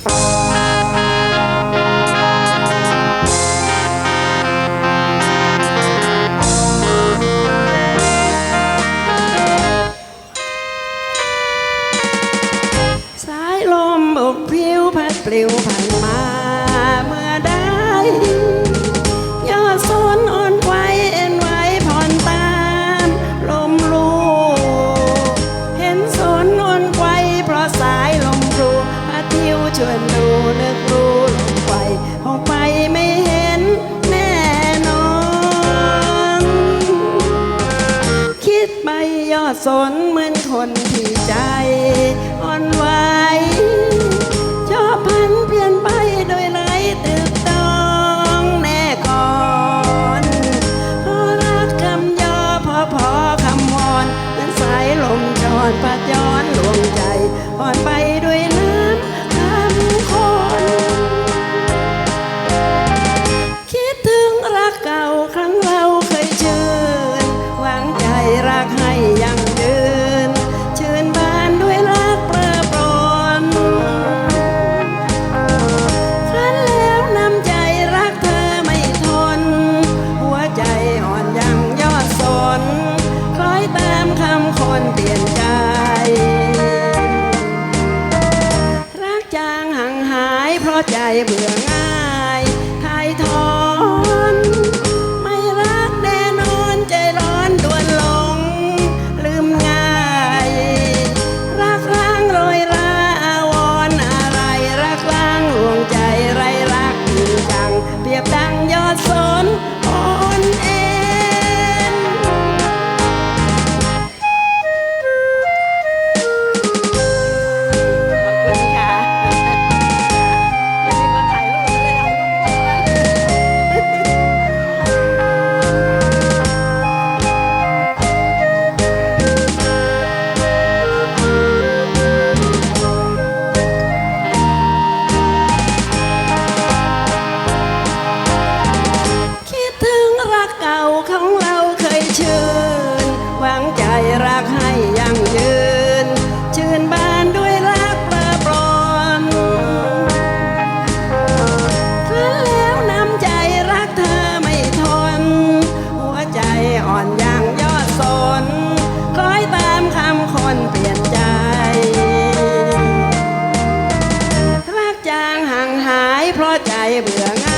สายลมบกพริ้วพัดปลิวผ่านมา ย่อสนเหมือนคนที่ใจอ่อนไหวชอบพันเปลี่ยนไปโดยไรตึกต้องแน่ก่อนพอรักคำย่อพอพอคำวอนเหมือนสายลมจอดปัดย้อนลวงใจอ่อนไปด้วยน้ำ ใจเบื่อง่ายทายทอน ไม่รักแน่นอนใจร้อนดวนหลง ลืมง่าย รักร้างโรยราอาวอนอะไร รักร้างลวงใจไรรักจริงจัง เปรียบดังยอดสน ของเราเคยชื่นหวังใจรักให้ยั่งยืน ชื่นบานด้วยรักเปรอปรนครั้นแล้วนำใจรักเธอไม่ทน หัวใจอ่อนอย่างยอดสนคล้อยตามคำคนเปลี่ยนใจ รักจางห่างหายเพราะใจเบื่อง่